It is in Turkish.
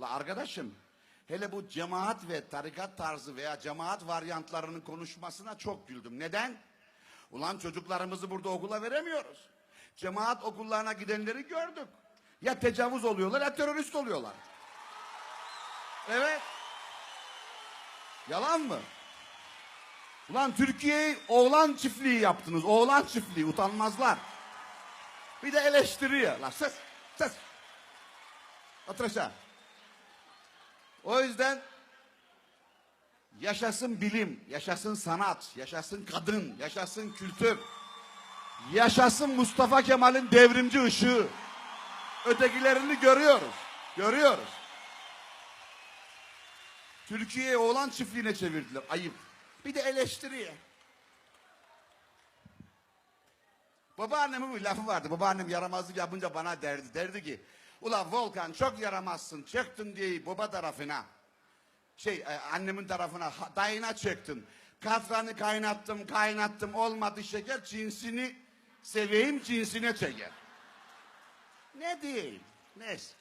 La arkadaşım hele bu cemaat ve tarikat tarzı veya cemaat varyantlarının konuşmasına çok güldüm. Neden? Ulan çocuklarımızı burada okula veremiyoruz. Cemaat okullarına gidenleri gördük. Ya tecavüz oluyorlar ya terörist oluyorlar. Evet. Yalan mı? Ulan Türkiye'yi oğlan çiftliği yaptınız. Oğlan çiftliği utanmazlar. Bir de eleştiriyor. La. Otur aşağı. O yüzden yaşasın bilim, yaşasın sanat, yaşasın kadın, yaşasın kültür. Yaşasın Mustafa Kemal'in devrimci ışığı. Ötekilerini görüyoruz. Görüyoruz. Türkiye'yi oğlan çiftliğine çevirdiler. Ayıp. Bir de eleştiriye. Babaannemin bir lafı vardı. Babaannem yaramazlık yapınca bana derdi. Derdi ki, ulan Volkan çok yaramazsın. Çıktın diye baba tarafına. Şey e, annemin tarafına dayına çıktın. Katranı kaynattım kaynattım olmadı şeker cinsini seveyim cinsine çeker. Ne diyeyim? Neyse.